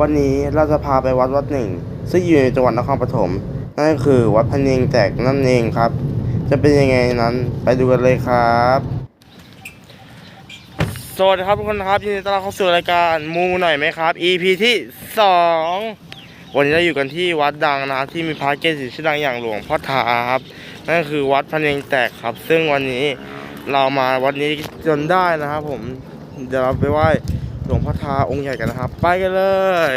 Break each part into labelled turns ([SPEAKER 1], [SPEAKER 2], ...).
[SPEAKER 1] วันนี้เราจะพาไปวัดวัดหนึ่ง ซึ่งอยู่ในจังหวัดนครปฐมนั่นก็คือวัดพะเนงแตกนั่นเองครับ จะเป็นยังไงนั้นไปดูกันเลยครับ สวัสดีครับทุกคนครับยินดีต้อนรับเข้าสู่รายการมูหน่อยไหมครับ EP ที่สองวันนี้เราอยู่กันที่วัดดังนะครับที่มีพระเกจิชื่อดังอย่างหลวงพ่อทาครับนั่นก็คือวัดพะเนงแตกครับ ซึ่งวันนี้เรามาวัดนี้จนได้นะครับผมเดี๋ยวเราไปไหว้ หลวงพ่อทาองค์ใหญ่กันนะครับ ไปกันเลย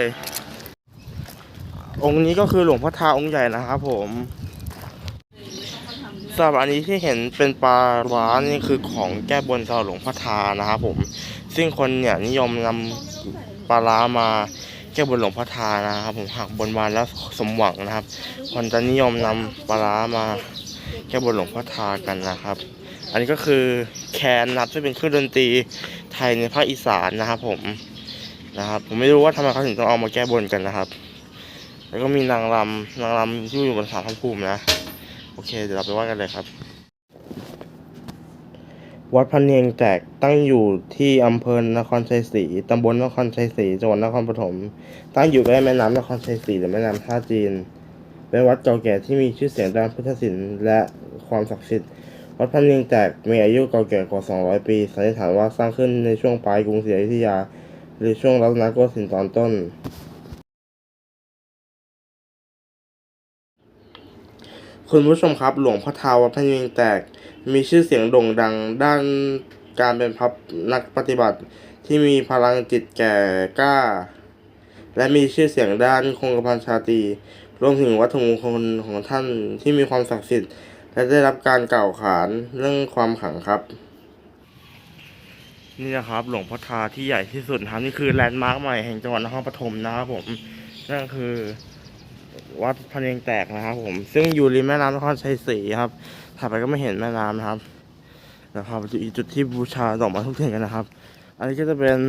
[SPEAKER 1] องค์นี้ก็คือหลวงพ่อทาองค์ใหญ่นะครับผมสำหรับอันนี้ที่เห็นเป็นปลาร้านี่คือของแก้บนสำหรับหลวงพ่อทานะครับผม ซึ่งคนเนี่ยนิยมนำปลาร้ามาแก้บนหลวงพ่อทานะครับผมหากบนบานแล้วสมหวังนะครับ คนจะนิยมนำปลาร้ามาแก้บนหลวงพ่อทากันนะครับ อันนี้ก็คือแคนนะครับที่งเป็นเครื่องดนตรีไทยในภาคอีสานนะครับ ผมนะครับ ผมไม่รู้ว่าทำไมเขาถึงต้องเอามาแก้บนกันนะครับ แล้วก็มีนางรำนางรำที่อยู่บนศาลพระภูมินะ โอเค เดี๋ยวเราไปว่ากันเลยครับ วัดพะเนียงแตกตั้งอยู่ที่อำเภอนครชัยศรีตำบลนครชัยศรีจังหวัดนครปฐมตั้งอยู่ใกล้แม่น้ำนครชัยศรีหรือแม่น้ำท่าจีนเป็นวัดเก่าแก่ที่มีชื่อเสียงด้านพุทธศิลป์และความศักดิ์สิทธิ์ วัดพะเนียงแตกมีอายุเก่าแก่กว่า 200 ปีสันนิษฐานว่าสร้างขึ้นในช่วงปลายกรุงศรีอยุธยา หรือช่วงรัตนโกสินทร์ตอนต้น คุณผู้ชมครับ หลวงพ่อทาวัดพะเนียงแตก มีชื่อเสียงโด่งดังด้านการเป็นพับนักปฏิบัติที่มีพลังจิตแก่กล้า และมีชื่อเสียงด้านคงกระพันชาตรีรวมถึงวัตถุมงคลของท่านที่มีความศักดิ์สิทธิ์ และได้รับการกล่าวขานเรื่องความขลังครับ นี่นะครับ หลวงพ่อทาที่ใหญ่ที่สุดครับนี่คือแลนด์มาร์คใหม่แห่งจังหวัดนครปฐมนะครับผมนั่นคือวัดพะเนียงแตกนะครับ ผม ซึ่งอยู่ริมแม่น้ำนครชัยศรีครับถัดไปก็ไม่เห็นแม่น้ำนะครับเดี๋ยวพาไปอีกจุดที่บูชาดอกไม้ทุกเทียนกันนะครับ อันนี้ก็จะเป็น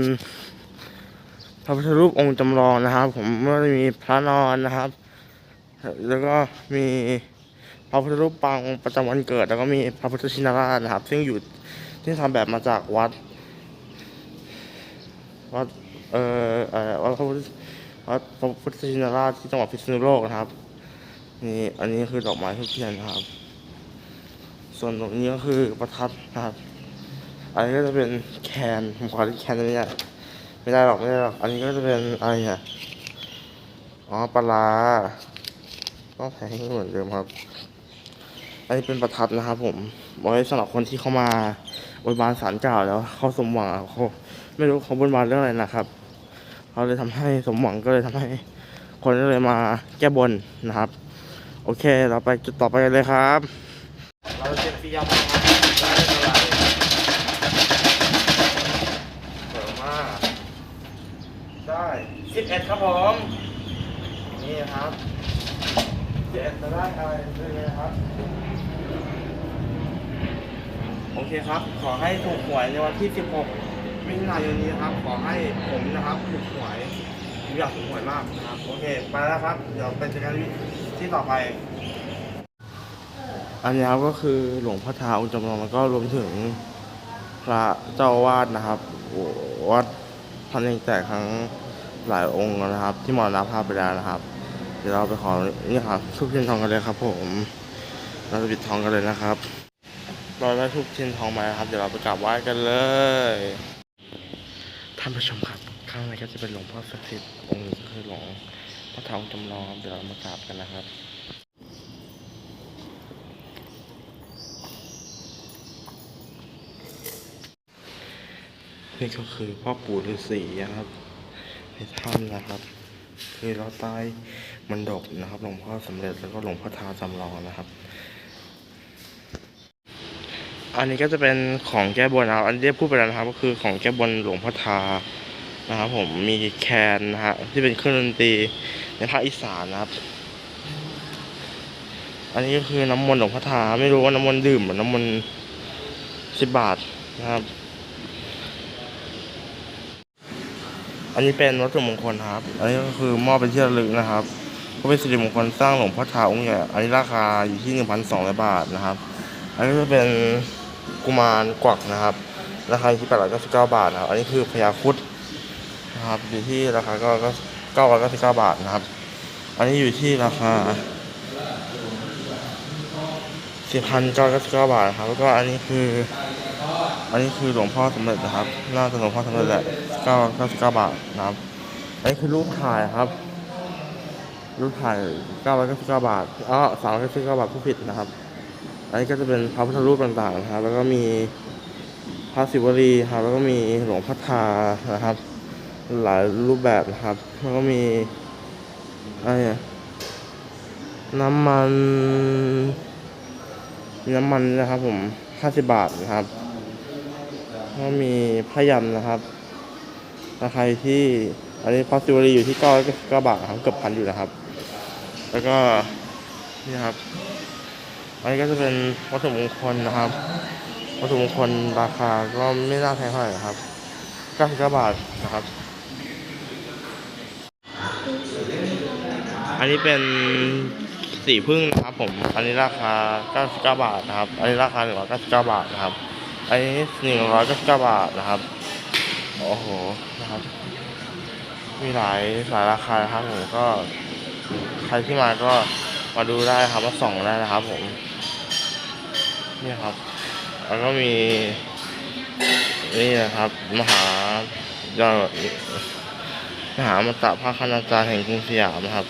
[SPEAKER 1] พระพุทธรูปองค์จำลองนะครับ ผมก็จะมีพระนอนนะครับ แล้วก็มี พระพุทธรูปปางประจำวันเกิด แล้วก็มีพระพุทธชินราชนะครับ ซึ่งอยู่ที่ทำแบบมาจากวัดวัดเอ่อเออวัดพระพุทธวัดพระพุทธชินราชที่จังหวัดพิษณุโลกนะครับนี่อันนี้คือดอกไม้ทุกเทียนนะครับ ส่วนตรงนี้ก็คือประทัดนะครับ อันนี้ก็จะเป็นแคนผมขอเรียกแคนได้ไหมเนี่ยไม่ได้หรอกไม่ได้หรอกอันนี้ก็จะเป็นอะไรเนี่ยอ๋อปลาต้องแทงให้เหมือนเดิมครับ อันนี้เป็นประทัดนะครับผมไว้สำหรับคนที่เข้ามาบนบานสารกล่าวแล้วเขาสมหวังเขาไม่รู้เขาบนบานเรื่องอะไรนะครับเขาเลยทำให้สมหวังก็เลยทำให้ คนก็เลยมาแก้บนนะครับ โอเค เราไปจุดต่อไปกันเลยครับ เราจะเจ็บปียำได้อะไรเปิดมากได้สิบเอ็ดครับผม นี่ครับ เอ็ดจะได้อะไรเลยครับ โอเคครับ ขอให้ถูกหวยในวันที่ 16มิถุนายนนี้ครับ ขอให้ผมนะครับถูกหวยผมอยากถูกหวยมากนะครับ โอเค ไปแล้วครับ เดี๋ยวไปเจอกันที่ต่อไป อันนี้ครับก็คือหลวงพ่อทาองค์จำลองแล้วก็รวมถึงพระเจ้าวาสนะครับวัดพันเองแตกทั้งหลายองค์นะครับ ที่มรณภาพไปแล้วนะครับ เดี๋ยวเราไปขอนี่ครับทุกเทียนทองกันเลยครับ ผม เราจะปิดทองกันเลยนะครับเราได้ทุกเทียนทองมาครับ เดี๋ยวเราไปกราบไหว้กันเลยท่านผู้ชมครับ ข้างในก็จะเป็นหลวงพ่อศักดิ์สิทธิ์องค์นี้ก็คือหลวงพ่อทองจำลองเดี๋ยวเรามากราบกันนะครับนี่ก็คือพ่อปู่ฤาษีนะครับในถ้ำนะครับ คือเราใต้ มันดบนะครับหลวงพ่อสำเร็จแล้วก็หลวงพ่อทาจำลองนะครับ อันนี้ก็จะเป็นของแก้บนนะครับ อันนี้ได้พูดไปแล้วนะครับ ก็คือของแก้บนหลวงพ่อทานะครับผมมีแคนนะฮะที่เป็นเครื่องดนตรีในภาคอีสานนะครับ อันนี้ก็คือน้ำมนต์หลวงพ่อทาไม่รู้ว่าน้ำมนต์ดื่มหรือน้ำมนต์สิบบาทนะครับ อันนี้เป็นวัตถุมงคลครับ อันนี้ก็คือมอบเป็นที่ระลึกนะครับ ก็เป็นสิริมงคลสร้างหลวงพ่อทาองค์ใหญ่อันนี้ราคาอยู่ที่หนึ่งพันสองร้อยบาทนะครับ อันนี้ก็เป็นกุมารกวักนะครับ ราคาอยู่ที่แปดร้อยเก้าสิบเก้าบาทนะครับอันนี้คือพญาคุดนะครับอยู่ที่ราคาก็เก็999บเก้าบาทนะครับ อันนี้อยู่ที่ราคา4,999บเก้าบาทครับแล้วก็อันนี้คือ อันนี้คือหลวงพ่อสมเด็จนะครับ น่าจะหลวงพ่อสมเด็จแหละ999บาทนะครับ อันนี้คือรูปถ่ายครับ รูปถ่าย999 บาทอ๋อ399 บาทผู้ผิดนะครับ อันนี้ก็จะเป็นพระพุทธรูปต่างๆนะครับ แล้วก็มีพระศิวลีครับ แล้วก็มีหลวงพ่อทานะครับ หลายรูปแบบนะครับ แล้วก็มีอะไรน้ำมันมีน้ำมันนะครับผม 50 บาทนะครับแล้วก็มีพระยันนะครับราคาที่อันนี้พระศิวลีอยู่ที่999บาทนะครับเกือบพันอยู่นะครับ แล้วก็นี่ครับ อันนี้ก็จะเป็นวัตถุมงคลนะครับ วัตถุมงคลราคาก็ไม่น่าแพงเท่าไหร่ครับ99บาทนะครับ อันนี้เป็นสีพึ่งนะครับผม อันนี้ราคา 99 บาทนะครับ อันนี้ราคา 199 บาทนะครับ อันนี้ 199 บาทนะครับ โอ้โห นะครับ มีหลายหลายราคานะครับผมก็ ใครที่มาก็มาดูได้ครับมาส่องได้นะครับ ผมนี่ครับ แล้วก็มีนี่นะครับ มหายอดมหามตะพระคณาจารย์แห่งกรุงสยามนะครับ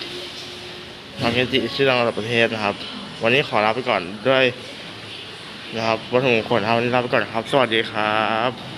[SPEAKER 1] มาเกจิชื่อดังระดับประเทศนะครับ วันนี้ขอลาไปก่อนด้วยนะครับวัตถุมงคลครับวันนี้ลาไปก่อนครับ สวัสดีครับ